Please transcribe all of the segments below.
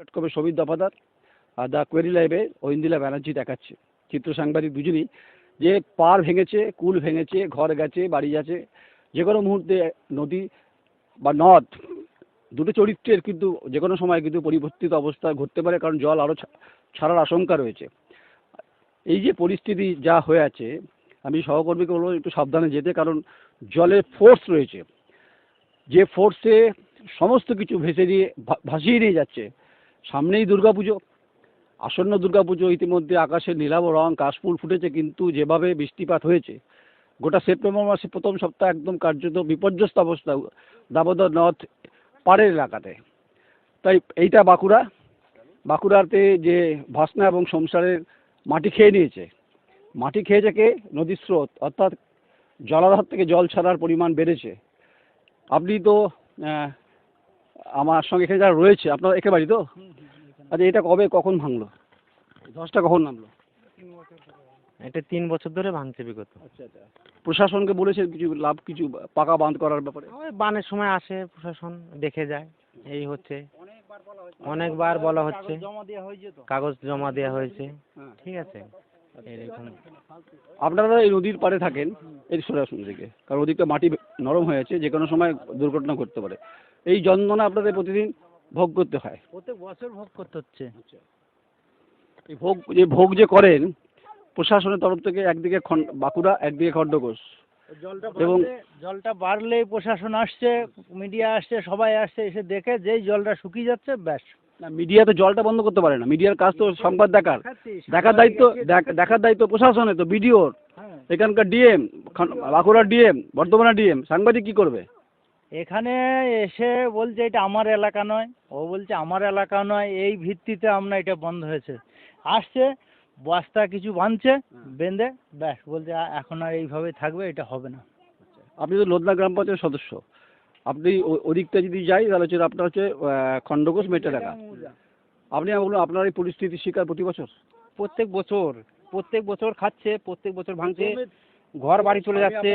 Dot কমের Sabit দফাদার are the query লাইভে ঐন্দিলা ব্যানার্জি দেখাচ্ছে। চিত্র সাংবাদিক দুজনই যে পার ভেঙেছে, কুল ভেঙেছে, ঘর গেছে, বাড়ি গেছে, যে কোনো মুহূর্তে নদী বা নদ, দুটো চরিত্রের কিন্তু যে কোনো সময় কিন্তু পরিবর্তিত অবস্থা ঘটতে পারে কারণ জল আরও ছাড়ার আশঙ্কা রয়েছে। এই যে পরিস্থিতি যা হয়ে আছে, আমি সহকর্মীকে বলব একটু সাবধানে যেতে কারণ জলের ফোর্স রয়েছে। যে ফোর্সে সমস্ত কিছু ভেসে দিয়ে ভাসিয়ে নিয়ে যাচ্ছে সামনেই দুর্গাপুজো, আসন্ন দুর্গাপুজো ইতিমধ্যে আকাশের নীলাভ রং, কাশফুল ফুটেছে, কিন্তু যেভাবে বৃষ্টিপাত হয়েছে, গোটা সেপ্টেম্বর মাসে প্রথম সপ্তাহ একদম কার্যত বিপর্যস্ত অবস্থা, দামোদর নদ পাড়ের এলাকাতে। তাই এইটা বাঁকুড়া, বাঁকুড়াতে যে ভাসনা এবং সংসারের মাটি খেয়ে নিয়েছে, মাটি খেয়েছে কে? নদীর স্রোত, অর্থাৎ জলাধার থেকে জল ছাড়ার পরিমাণ বেড়েছে। আপনি তো আমার সঙ্গে এখানে যারা রয়েছে আপনার একে বাড়ি তো? আচ্ছা এটা কবে কখন ভাঙলো? দশটা কখন নামলো? এটা তিন বছর ধরে ভাঙছে বিগত। আচ্ছা আচ্ছা। প্রশাসনকে বলেছে কিছু লাভ কিছু পাকা বাঁধ করার ব্যাপারে? ওই বানের সময় আসে প্রশাসন দেখে যায় এই হচ্ছে। অনেকবার বলা হচ্ছে। কাগজ জমা দেওয়া হয়েছে হ্যাঁ। ঠিক আছে। আপনারা এই নদীর পাড়ে থাকেন এই সরাসরি দিকে। কারণ ওদিকটা মাটি নরম হয়ে আছে যে কোনো সময় দুর্ঘটনা ঘটতে পারে। এই যন্ত্রণা আপনাদের প্রতিদিন ভোগ করতে হয়। প্রত্যেক বছর ভোগ করতে হচ্ছে। এই ভোগ যে ভোগ যে করেন প্রশাসনের তরফ থেকে একদিকে খন্ড বাঁকুড়া একদিকে খণ্ডঘোষ এবং জলটা বাড়লেই প্রশাসন আসছে মিডিয়া আসছে সবাই আসছে এসে দেখে যেই জলটা শুকিয়ে যাচ্ছে ব্যাস। না মিডিয়া তো জলটা বন্ধ করতে পারে না। মিডিয়ার কাজ তো সংবাদ দেখার। দেখার দায়িত্ব দেখ- দেখার দায়িত্ব প্রশাসনের তো বিডিওর। হ্যাঁ। এখানকার ডিএম বাঁকুড়ার ডিএম বর্ধমানের ডিএম সাংবাদিক কি করবে? এখানে এসে বলছে এটা আমার এলাকা নয় ও বলছে আমার এলাকা নয় এই ভিত্তিতে আমরা এটা বন্ধ হয়েছে। আসছে বস্তা কিছু বাঁধছে বেঁধে ব্যাস বলছে এখন আর এইভাবে থাকবে এটা হবে না। আপনি তো লোদনা গ্রাম পঞ্চায়েত সদস্য। আপনি ও- ওদিকটা যদি যাই তাহলে হচ্ছে আপনার হচ্ছে খণ্ডঘোষ মেট এলাকা। আপনি বলুন আপনার এই পরিস্থিতির শিকার প্রতি বছর? প্রত্যেক বছর প্রত্যেক বছর খাচ্ছে প্রত্যেক বছর ভাঙছে ঘর বাড়ি চলে যাচ্ছে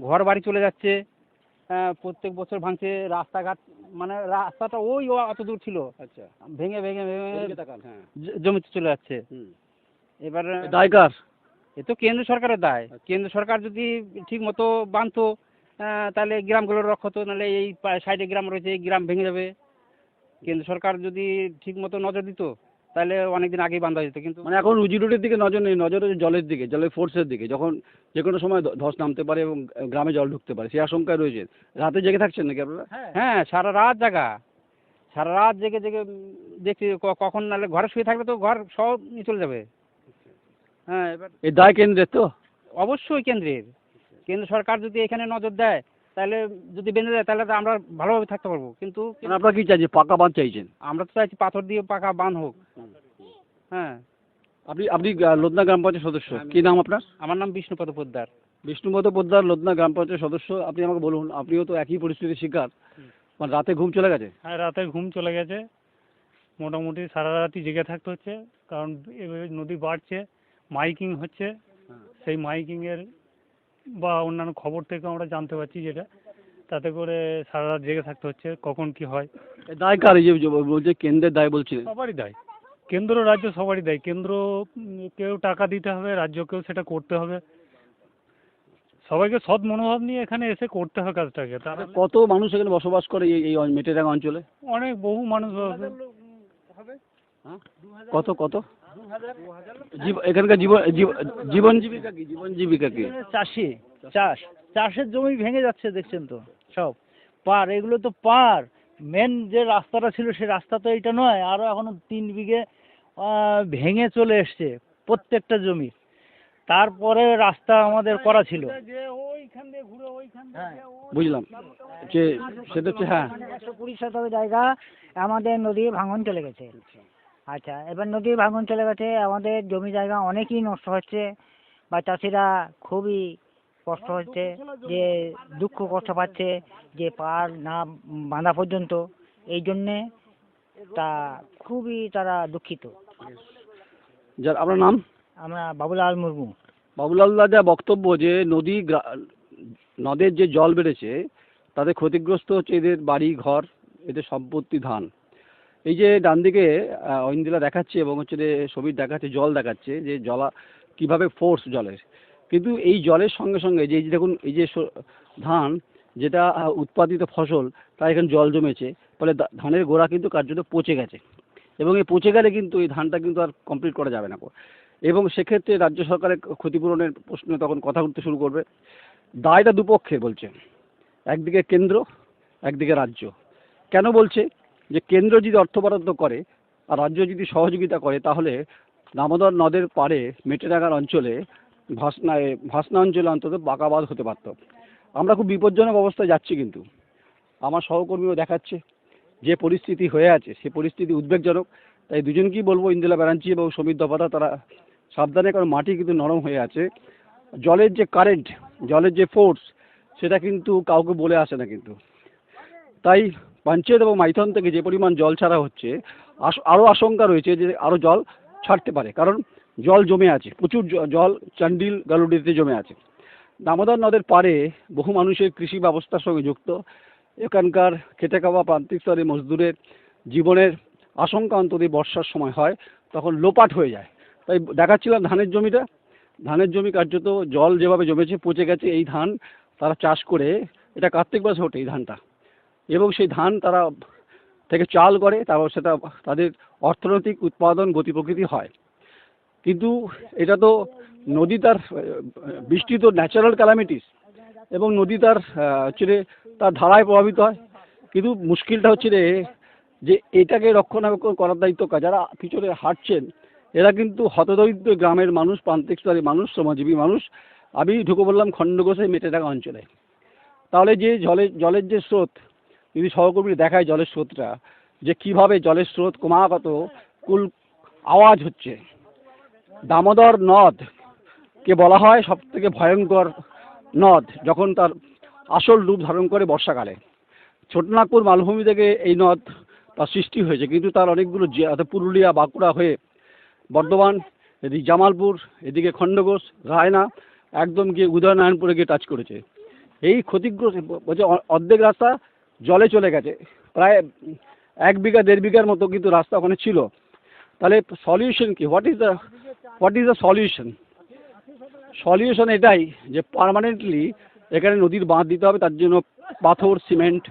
ঘর বাড়ি চলে যাচ্ছে প্রত্যেক বছর ভাঙছে রাস্তাঘাট মানে রাস্তাটা ওই অত দূর ছিল। আচ্ছা। ভেঙে ভেঙে ভেঙে হ্যাঁ। জমিতে চলে যাচ্ছে। হুম। এবার দায়কার? এ তো কেন্দ্র সরকারের দায়। কেন্দ্র সরকার যদি ঠিক মতো বাঁধতো তাহলে গ্রামগুলো রক্ষা হতো নাহলে এই সাইডে গ্রাম রয়েছে এই গ্রাম ভেঙে যাবে। কেন্দ্র সরকার যদি ঠিক মতো নজর দিত তাহলে অনেকদিন আগেই বাঁধা যেত কিন্তু মানে এখন রুজি রুটির দিকে নজর নেই নজর হচ্ছে জলের দিকে জলের ফোর্সের দিকে। যখন যে কোনো সময় ধস নামতে পারে এবং গ্রামে জল ঢুকতে পারে সেই আশঙ্কায় রয়েছে। রাতে জেগে থাকছেন নাকি আপনারা? হ্যাঁ। সারা রাত জাগা। সারা রাত জেগে জেগে দেখছি কখন নাহলে ঘরে শুয়ে থাকলে তো ঘর সব নিয়ে চলে যাবে। হ্যাঁ এবার এই দায় কেন্দ্রের তো? অবশ্যই কেন্দ্রের। কেন্দ্র সরকার যদি এখানে নজর দেয় তাহলে যদি বেঁধে দেয় তাহলে তো আমরা ভালোভাবে থাকতে পারব। কিন্তু মানে আপনারা কি চাইছেন পাকা বাঁধ চাইছেন? আমরা তো চাইছি পাথর দিয়ে পাকা বাঁধ হোক। হ্যাঁ। আপনি আপনি লোদনা গ্রাম পঞ্চায়েত সদস্য। কি নাম আপনার? আমার নাম বিষ্ণুপদ পোদ্দার। বিষ্ণুপদ পোদ্দার লোদনা গ্রাম পঞ্চায়েত সদস্য। আপনি আমাকে বলুন আপনিও তো একই পরিস্থিতির শিকার। মানে রাতে ঘুম চলে গেছে? হ্যাঁ রাতে ঘুম চলে গেছে। মোটামুটি সারা রাতই জেগে থাকতে হচ্ছে কারণ এভাবে নদী বাড়ছে মাইকিং হচ্ছে। সেই মাইকিংয়ের বা অন্যান্য খবর থেকে আমরা জানতে পারছি যেটা। তাতে করে সারা রাত জেগে থাকতে হচ্ছে কখন কি হয়। দায় কার? এই যে বলছে কেন্দ্রের দায় বলছিলেন। সবারই দায়। কেন্দ্র রাজ্য সবারই দেয়। কেন্দ্র কেউ টাকা দিতে হবে রাজ্যকেও সেটা করতে হবে। সবাইকে সৎ মনোভাব নিয়ে এখানে এসে করতে হবে কাজটাকে। তারা কত মানুষ এখানে বসবাস করে এই এই মেটেরাঙ্গা অঞ্চলে? অনেক বহু মানুষ আছে। কত কত? জীব- এখানকার জীবন জীব- জীবন জীবিকা কি? জীবন জীবিকা কি? চাষি চাষ। চাষের জমি ভেঙে যাচ্ছে দেখছেন তো? সব। পার এগুলো তো পার। মেন যে রাস্তাটা ছিল সে রাস্তা তো এটা নয় আরও এখনও তিন বিঘে আহ, ভেঙে চলে এসছে প্রত্যেকটা জমি। তারপরে রাস্তা আমাদের করা ছিল। বুঝলাম। যে সেটা হচ্ছে হ্যাঁ। একশো কুড়ি শতক জায়গা আমাদের নদীর ভাঙন চলে গেছে। আচ্ছা এবার নদীর ভাঙন চলে গেছে আমাদের জমি জায়গা অনেকই নষ্ট হচ্ছে। বা চাষিরা খুবই কষ্ট হচ্ছে যে দুঃখ কষ্ট পাচ্ছে যে পার না বাঁধা পর্যন্ত। এই জন্যে তা খুবই তারা দুঃখিত। যার আপনার নাম? আমরা বাবুলাল মুর্মু। বাবুলাল্লাহ যা বক্তব্য যে নদী নদের যে জল বেড়েছে তাতে ক্ষতিগ্রস্ত হচ্ছে এদের বাড়ি ঘর এদের সম্পত্তি ধান। এই যে ডান দিকে ঐন্দিলা দেখাচ্ছে এবং হচ্ছে যে ছবির দেখাচ্ছে জল দেখাচ্ছে যে জলা কীভাবে ফোর্স জলের। কিন্তু এই জলের সঙ্গে সঙ্গে যে দেখুন, এই যে ধান যেটা উৎপাদিত ফসল, তার এখানে জল জমেছে, ফলে ধানের গোড়া কিন্তু কার্যত পচে গেছে। এবং এই পচে গেলে কিন্তু এই ধানটা কিন্তু আর কমপ্লিট করা যাবে না। এবং সেক্ষেত্রে রাজ্য সরকারের ক্ষতিপূরণের প্রশ্ন তখন কথা উঠতে শুরু করবে। দায়টা দুপক্ষে বলছে। একদিকে কেন্দ্র, একদিকে রাজ্য। কেন বলছে? যে কেন্দ্র যদি অর্থ বরাদ্দ করে, আর রাজ্য যদি সহযোগিতা করে, তাহলে দামোদর নদের পাড়ে মেটেরাগার অঞ্চলে ভাসনা এ, ভাসনা অঞ্চলে অন্তত বাঁকাবাদ হতে পারত। আমরা খুব বিপজ্জনক অবস্থায় যাচ্ছি কিন্তু। আমার সহকর্মীও দেখাচ্ছে যে পরিস্থিতি হয়ে আছে সে পরিস্থিতি উদ্বেগজনক। তাই দুজনকেই বলব ইন্দিরা ব্যানার্জি এবং সমীর দফাদা তারা সাবধানে কারণ মাটি কিন্তু নরম হয়ে আছে। জলের যে কারেন্ট জলের যে ফোর্স সেটা কিন্তু কাউকে বলে আসে না কিন্তু। তাই পঞ্চায়েত এবং মাইথন থেকে যে পরিমাণ জল ছাড়া হচ্ছে আরও আশঙ্কা রয়েছে যে আরও জল ছাড়তে পারে। কারণ জল জমে আছে, প্রচুর জল, চান্ডিল, গালুডিতে জমে আছে। দামোদর নদের পাড়ে বহু মানুষের কৃষি ব্যবস্থার সঙ্গে যুক্ত। এখানকার খেটে খাওয়া প্রান্তিক স্তরে মজদুরের জীবনের আশঙ্কা অন্তত বর্ষার সময় হয়, তখন লোপাট হয়ে যায়। তাই দেখাচ্ছিলাম ধানের জমিটা। ধানের জমি কার্যত জল যেভাবে জমেছে, পচে গেছে, এই ধান তারা চাষ করে, এটা কার্তিক মাসে ওঠে এই ধানটা। এবং সেই ধান তারা থেকে চাল করে, তারপর সেটা তাদের অর্থনৈতিক উৎপাদন গতি প্রকৃতি হয়। কিন্তু এটা তো নদী তার বৃষ্টি তো ন্যাচারাল ক্যালামিটিস এবং নদী তার হচ্ছে তার ধারায় প্রভাবিত হয়। কিন্তু মুশকিলটা হচ্ছে রে যে এটাকে রক্ষণাবেক্ষণ করার দায়িত্ব? যারা পিছনে হাঁটছেন, এরা কিন্তু হতদরিদ্র গ্রামের মানুষ প্রান্তিক স্তরের মানুষ, শ্রমজীবী মানুষ। আমি ঢুকে বললাম খণ্ডঘোষে মেটে থাকা অঞ্চলে। তাহলে যে জলের জলের যে স্রোত, যদি সহকর্মী দেখায় জলের স্রোতটা, যে কীভাবে জলের স্রোত ক্রমাগত কুল, আওয়াজ হচ্ছে দামোদর নদ কে বলা হয় সব থেকে ভয়ঙ্কর নদ, যখন তার আসল রূপ ধারণ করে বর্ষাকালে। ছোটনাগপুর মালভূমি থেকে এই নদ তার সৃষ্টি হয়েছে, কিন্তু তার অনেকগুলো পুরুলিয়া, বাঁকুড়া হয়ে বর্ধমান, এদিকে জামালপুর, এদিকে খণ্ডঘোষ, রায়না একদম গিয়ে উদয়নারায়ণপুরে গিয়ে টাচ করেছে। এই ক্ষতিগ্রস্ত বলছে অর্ধেক রাস্তা জলে চলে গেছে। প্রায় এক বিঘা, দেড় বিঘার মতো কিন্তু রাস্তা ওখানে ছিল। তাহলে সলিউশন কি? What is the what is the solution solution এটাই যে এখানে নদীর বাঁধ দিতে হবে, তার জন্য পাথর সিমেন্ট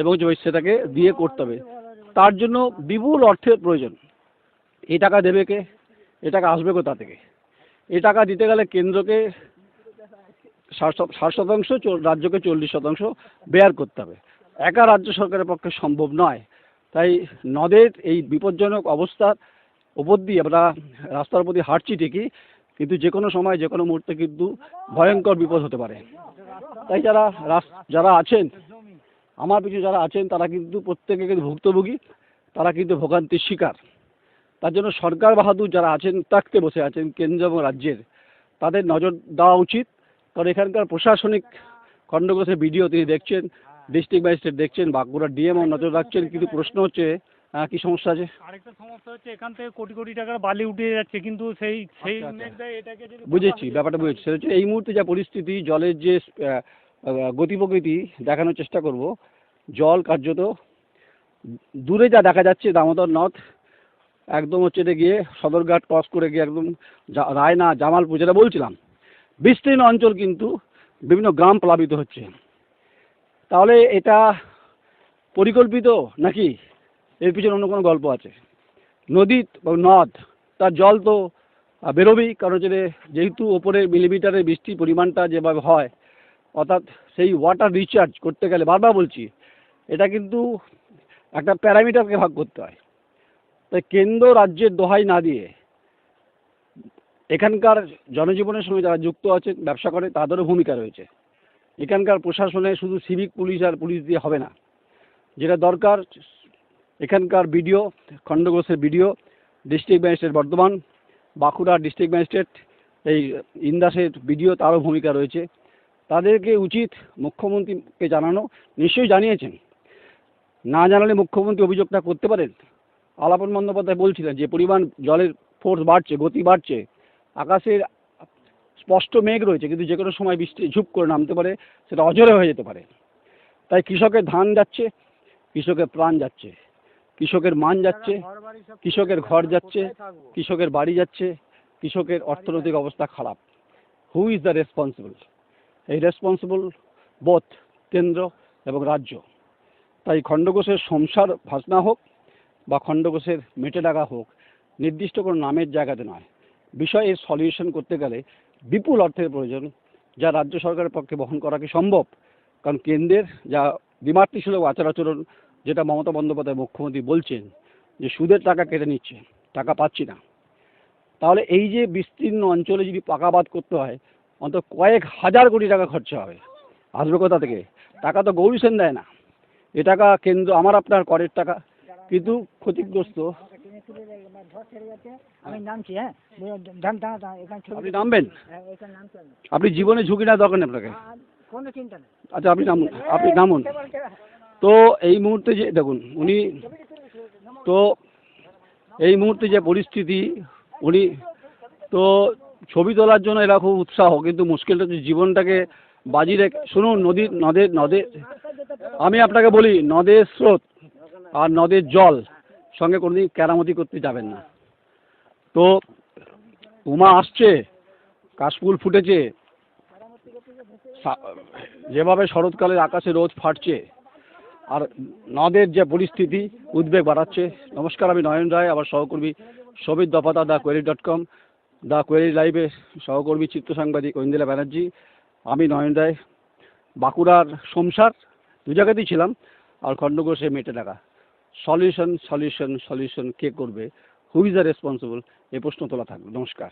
এবং সেটাকে দিয়ে করতে হবে। তার জন্য বিপুল অর্থের প্রয়োজন। এ টাকা দেবে কে? এ টাকা আসবে কোথা থেকে? এ টাকা দিতে গেলে কেন্দ্রকে ষাট শতাংশ রাজ্যকে চল্লিশ শতাংশ বেয়ার করতে হবে। একা রাজ্য সরকারের পক্ষে সম্ভব নয়। তাই নদের এই বিপজ্জনক অবস্থার ওপর দিয়ে আমরা রাস্তার প্রতি হাঁটছি ঠিকই, কিন্তু যে কোনো সময়, যে কোনো মুহূর্তে কিন্তু ভয়ঙ্কর বিপদ হতে পারে। তাই যারা যারা আছেন, আমার পিছনে যারা আছেন, তারা কিন্তু প্রত্যেকে কিন্তু ভুক্তভোগী, তারা কিন্তু ভোগান্তির শিকার। তার জন্য সরকার বাহাদুর যারা আছেন, তাকতে বসে আছেন কেন্দ্র এবং রাজ্যের, তাদের নজর দেওয়া উচিত। কারণ এখানকার প্রশাসনিক খণ্ডঘোষের ভিডিও তিনি দেখছেন, ডিস্ট্রিক্ট ম্যাজিস্ট্রেট দেখছেন, বাঁকুড়ার ডিএমও নজর রাখছেন। কিন্তু প্রশ্ন হচ্ছে আহ, কি সমস্যা আছে? আরেকটা সমস্যা হচ্ছে এখান থেকে কোটি কোটি টাকার বালি উঠে যাচ্ছে কিন্তু সেই সেই আচ্ছা, আচ্ছা। মেঘটাই এটাকে বুঝেছি ব্যাপারটা বুঝেছি। সেটা হচ্ছে এই মুহূর্তে যা পরিস্থিতি জলের যে গতি প্রকৃতি দেখানোর চেষ্টা করব। জল কার্যত দূরে যা দেখা যাচ্ছে দামোদর নদ একদম হচ্ছে এটা গিয়ে সদরঘাট ক্রস করে গিয়ে একদম রায়না জামালপুর যেটা বলছিলাম। বিস্তীর্ণ অঞ্চল কিন্তু বিভিন্ন গ্রাম প্লাবিত হচ্ছে। তাহলে এটা পরিকল্পিত নাকি? এর পিছনে অন্য কোনো গল্প আছে। নদী নদ, তার জল তো বেরোবেই, কারণ হচ্ছে যেহেতু ওপরে মিলিমিটারের বৃষ্টির পরিমাণটা যেভাবে হয়, অর্থাৎ সেই ওয়াটার রিচার্জ করতে গেলে বারবার বলছি, এটা কিন্তু একটা প্যারামিটারকে ভাগ করতে হয়। তাই কেন্দ্র রাজ্যের দোহাই না দিয়ে এখানকার জনজীবনের সঙ্গে যারা যুক্ত আছেন, ব্যবসা করে, তাদেরও ভূমিকা রয়েছে। এখানকার প্রশাসনে শুধু সিভিক পুলিশ আর পুলিশ দিয়ে হবে না। যেটা দরকার এখানকার BDO খণ্ডঘোষের BDO, district magistrate Bardhaman Bankura district magistrate, এই ইন্দাসের বিডিও তারও ভূমিকা রয়েছে। তাদেরকে উচিত মুখ্যমন্ত্রীকে জানানো, নিশ্চয়ই জানিয়েছেন। না জানালে মুখ্যমন্ত্রী অভিযোগটা করতে পারেন। আলাপন বন্দ্যোপাধ্যায় বলছিলেন যে, পরিমাণ জলের ফোর্স বাড়ছে, গতি বাড়ছে, আকাশের স্পষ্ট মেঘ রয়েছে, কিন্তু যে কোনো সময় বৃষ্টি ঝুপ করে নামতে পারে, সেটা অজরে হয়ে যেতে পারে। তাই কৃষকের ধান যাচ্ছে, কৃষকের প্রাণ যাচ্ছে। কৃষকের মান যাচ্ছে কৃষকের ঘর যাচ্ছে কৃষকের বাড়ি যাচ্ছে কৃষকের অর্থনৈতিক অবস্থা খারাপ। হু ইজ দ্য রেসপন্সিবল এই রেসপন্সিবল বোথ কেন্দ্র এবং রাজ্য। তাই খণ্ডঘোষের সংসার ভাসনা হোক বা খণ্ডঘোষের মেটে ডাকা হোক নির্দিষ্ট কোনো নামের জায়গাতে নয়। বিষয়ের সলিউশন করতে গেলে বিপুল অর্থের প্রয়োজন যা রাজ্য সরকারের পক্ষে বহন করা কি সম্ভব? কারণ কেন্দ্রের যা বিমাতৃসুলভ আচার আচরণ যেটা মমতা বন্দ্যোপাধ্যায় মুখ্যমন্ত্রী বলছেন যে সুদের টাকা কেটে নিচ্ছে টাকা পাচ্ছি না। তাহলে এই যে বিস্তীর্ণ অঞ্চলে যদি পাকাবাদ করতে হয় অন্তত কয়েক হাজার কোটি টাকা খরচা হবে আসবে কোথা থেকে। টাকা তো গৌরী সেন দেয় না। এ টাকা কেন্দ্র আমার আপনার করের টাকা। কিন্তু ক্ষতিগ্রস্ত আপনি নামবেন? আপনি জীবনে ঝুঁকি না দরকার নেই আপনাকে। আচ্ছা আপনি নামুন। আপনি নামুন। তো এই মুহূর্তে যে, দেখুন, উনি, তো এই মুহূর্তে যে পরিস্থিতি, উনি, তো ছবি তোলার জন্য এরা খুব উৎসাহ, কিন্তু মুশকিলটা হচ্ছে জীবনটাকে বাজি রেখে, শুনুন, নদীর, নদের নদের, আমি আপনাকে বলি, নদের স্রোত আর নদের জল সঙ্গে কোনোদিন কেরামতি করতে যাবেন না। তো উমা আসছে, কাশফুল ফুটেছে যেভাবে শরৎকালের আকাশে রোদ ফাটছে আর নদের যে পরিস্থিতি, উদ্বেগ বাড়াচ্ছে। নমস্কার, আমি নয়ন রায় আবার সহকর্মী Sabit দফাতা the Query dot com the Query লাইভে সহকর্মী চিত্র সাংবাদিক ঐন্দিলা ব্যানার্জি, আমি নয়ন রায়। বাঁকুড়ার সোমসার, দু জায়গাতেই ছিলাম, আর খণ্ডঘোষে মেটে টাকা সলিউশন সলিউশন সলিউশন কে করবে? হু ইজ দ্য রেসপন্সিবল এই প্রশ্ন তোলা থাকবে। নমস্কার।